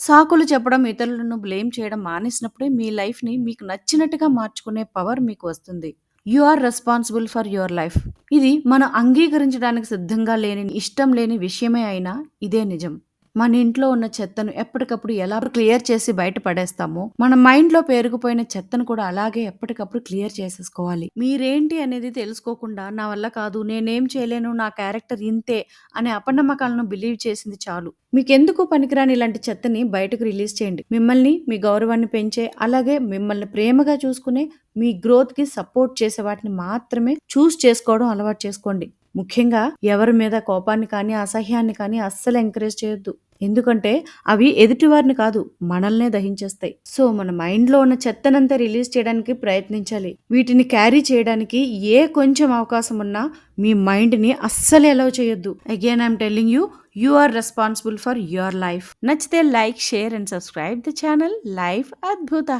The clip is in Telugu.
సాకులు చెప్పడం, ఇతరులను బ్లేమ్ చేయడం మానేసినప్పుడే మీ లైఫ్‌ని మీకు నచ్చినట్టుగా మార్చుకునే పవర్ మీకు వస్తుంది. You are responsible for your life. ఇది మనం అంగీకరించడానికి సిద్ధంగా లేని, ఇష్టం లేని విషయమే అయినా ఇదే నిజం. మన ఇంట్లో ఉన్న చెత్తను ఎప్పటికప్పుడు ఎలా క్లియర్ చేసి బయట పడేస్తామో, మన మైండ్‌లో పేరుకుపోయిన చెత్తను కూడా అలాగే ఎప్పటికప్పుడు క్లియర్ చేసేసుకోవాలి. మీరేంటి అనేది తెలుసుకోకుండా నా వల్ల కాదు, నేనేం చేయలేను, నా క్యారెక్టర్ ఇంతే అనే అపనమ్మకాలను బిలీవ్ చేసింది చాలు. మీకెందుకు పనికిరాని ఇలాంటి చెత్తని బయటకు రిలీజ్ చేయండి. మిమ్మల్ని, మీ గౌరవాన్ని పెంచే, అలాగే మిమ్మల్ని ప్రేమగా చూసుకునే, మీ గ్రోత్‌కి సపోర్ట్ చేసే వాటిని మాత్రమే చూస్ చేసుకోవడం అలవాటు చేసుకోండి. ముఖ్యంగా ఎవరి మీద కోపాన్ని కానీ, అసహ్యాన్ని కానీ అస్సలు ఎంకరేజ్ చేయొద్దు. ఎందుకంటే అవి ఎదుటివారిని కాదు మనల్నే దహించేస్తాయి. సో మన మైండ్‌లో ఉన్న చెత్తనంతా రిలీజ్ చేయడానికి ప్రయత్నించాలి. వీటిని క్యారీ చేయడానికి ఏ కొంచెం అవకాశం ఉన్నా మీ మైండ్‌ని అస్సలు అలౌ చేయొద్దు. Again I'm telling you you are responsible for your life. నచ్చితే like, share and subscribe the channel life అద్భుత